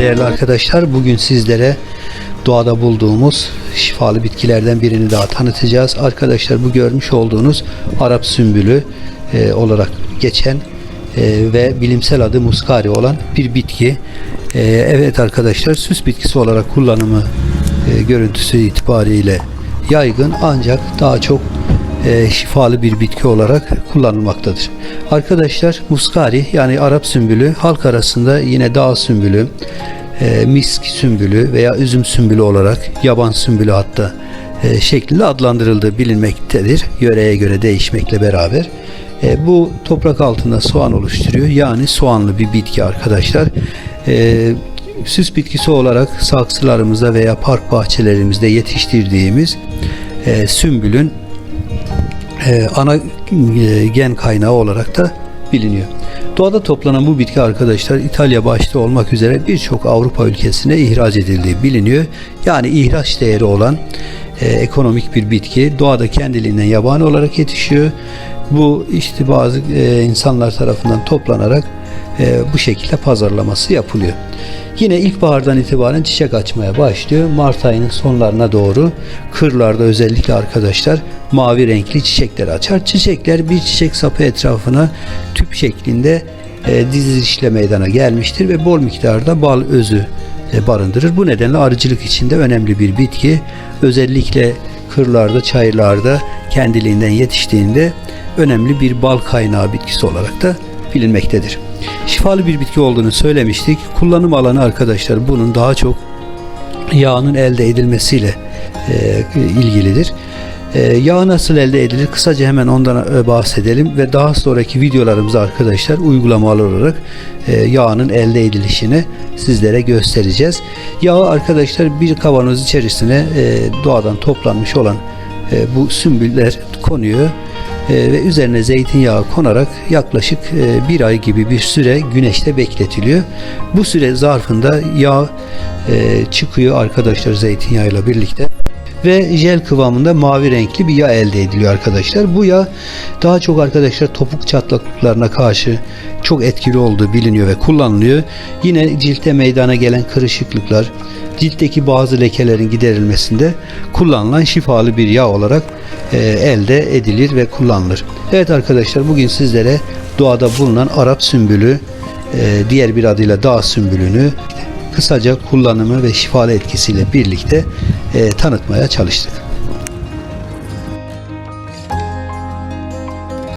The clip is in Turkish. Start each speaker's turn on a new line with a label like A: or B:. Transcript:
A: değerli arkadaşlar. Bugün sizlere doğada bulduğumuz şifalı bitkilerden birini daha tanıtacağız. Arkadaşlar bu görmüş olduğunuz Arap sümbülü e, olarak geçen e, ve bilimsel adı muskari olan bir bitki. E, evet arkadaşlar süs bitkisi olarak kullanımı e, görüntüsü itibariyle yaygın ancak daha çok e, şifalı bir bitki olarak kullanılmaktadır. Arkadaşlar muskari yani Arap sümbülü halk arasında yine dağ sümbülü, e, misk sümbülü veya üzüm sümbülü olarak yaban sümbülü hatta e, şeklinde adlandırıldığı bilinmektedir. Yöreye göre değişmekle beraber. E, bu toprak altında soğan oluşturuyor. Yani soğanlı bir bitki arkadaşlar. E, süs bitkisi olarak saksılarımızda veya park bahçelerimizde yetiştirdiğimiz e, sümbülün e, ana e, gen kaynağı olarak da biliniyor. Doğada toplanan bu bitki arkadaşlar İtalya başta olmak üzere birçok Avrupa ülkesine ihraç edildiği biliniyor. Yani ihraç değeri olan e, ekonomik bir bitki doğada kendiliğinden yabani olarak yetişiyor. Bu işte bazı e, insanlar tarafından toplanarak bu şekilde pazarlaması yapılıyor. Yine ilkbahardan itibaren çiçek açmaya başlıyor. Mart ayının sonlarına doğru kırlarda özellikle arkadaşlar mavi renkli çiçekler açar. Çiçekler bir çiçek sapı etrafına tüp şeklinde e, dizilişle meydana gelmiştir ve bol miktarda bal özü e, barındırır. Bu nedenle arıcılık içinde önemli bir bitki. Özellikle kırlarda, çayırlarda kendiliğinden yetiştiğinde önemli bir bal kaynağı bitkisi olarak da bilinmektedir. Şifalı bir bitki olduğunu söylemiştik. Kullanım alanı arkadaşlar bunun daha çok yağının elde edilmesiyle e, ilgilidir. E, yağ nasıl elde edilir? Kısaca hemen ondan e, bahsedelim ve daha sonraki videolarımızda arkadaşlar uygulamalı olarak e, yağının elde edilişini sizlere göstereceğiz. Yağı arkadaşlar bir kavanoz içerisine e, doğadan toplanmış olan e, bu sümbüller konuyor ve üzerine zeytinyağı konarak yaklaşık e, bir ay gibi bir süre güneşte bekletiliyor. Bu süre zarfında yağ e, çıkıyor arkadaşlar zeytinyağıyla birlikte ve jel kıvamında mavi renkli bir yağ elde ediliyor arkadaşlar. Bu yağ daha çok arkadaşlar topuk çatlaklarına karşı çok etkili olduğu biliniyor ve kullanılıyor. Yine ciltte meydana gelen kırışıklıklar, ciltteki bazı lekelerin giderilmesinde kullanılan şifalı bir yağ olarak e, elde edilir ve kullanılır. Evet arkadaşlar bugün sizlere doğada bulunan Arap sümbülü, e, diğer bir adıyla dağ sümbülünü kısaca kullanımı ve şifalı etkisiyle birlikte e, tanıtmaya çalıştık.